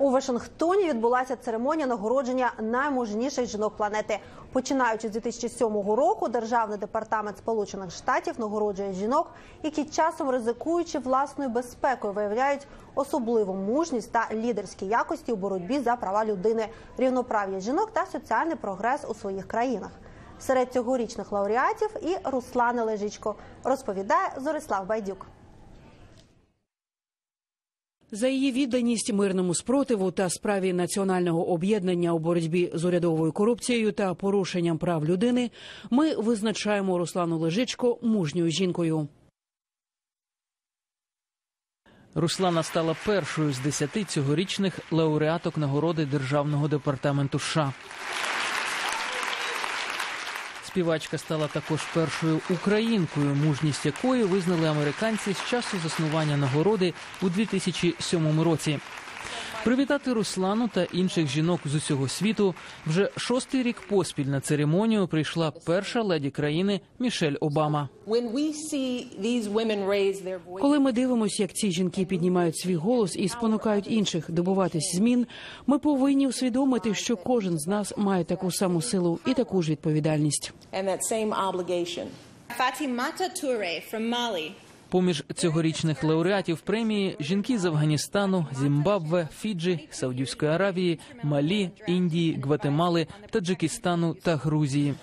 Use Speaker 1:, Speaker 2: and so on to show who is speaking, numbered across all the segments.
Speaker 1: У Вашингтоні відбулася церемонія нагородження наймужніших жінок планети. Починаючи з 2007 року, державний департамент Сполучених Штатів нагороджує жінок, які часом ризикуючи власною безпекою, виявляють особливу мужність та лідерські якості у боротьбі за права людини, рівноправ'я жінок та соціальний прогрес у своїх країнах. Серед цьогорічних лауреатів і Руслана Лежичко розповідає Зорислав Байдюк.
Speaker 2: За її відданість мирному спротиву та справі національного об'єднання у боротьбі з урядовою корупцією та порушенням прав людини ми визначаємо Руслану Лежичко мужньою жінкою.
Speaker 3: Руслана стала першою з десяти цьогорічних лауреаток нагороди Державного департаменту США. Співачка стала також першою українкою, мужність якої визнали американці з часу заснування нагороди у 2007 році. Привітати Руслану та інших жінок з усього світу вже шостий рік поспіль на церемонію прийшла перша леді країни Мішель Обама.
Speaker 2: Коли ми дивимося, як ці жінки піднімають свій голос і спонукають інших добуватись змін, ми повинні усвідомити, що кожен з нас має таку саму силу і таку ж відповідальність.
Speaker 4: same obligation.
Speaker 5: From Mali.
Speaker 3: Поміж цьогорічних лауреатів премії жінки з Афганістану, Зімбабве, Фіджі, Саудівської Аравії, Малі, Індії, Гватемали, Таджикистану та Грузії.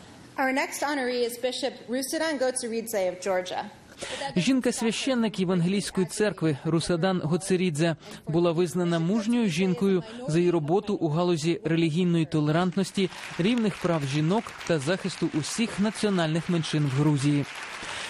Speaker 3: Жінка священник Євангелійської церкви Русадан Гоцерідзе була визнана мужньою жінкою за її роботу у галузі релігійної толерантності, рівних прав жінок та захисту усіх національних меншин в Грузії.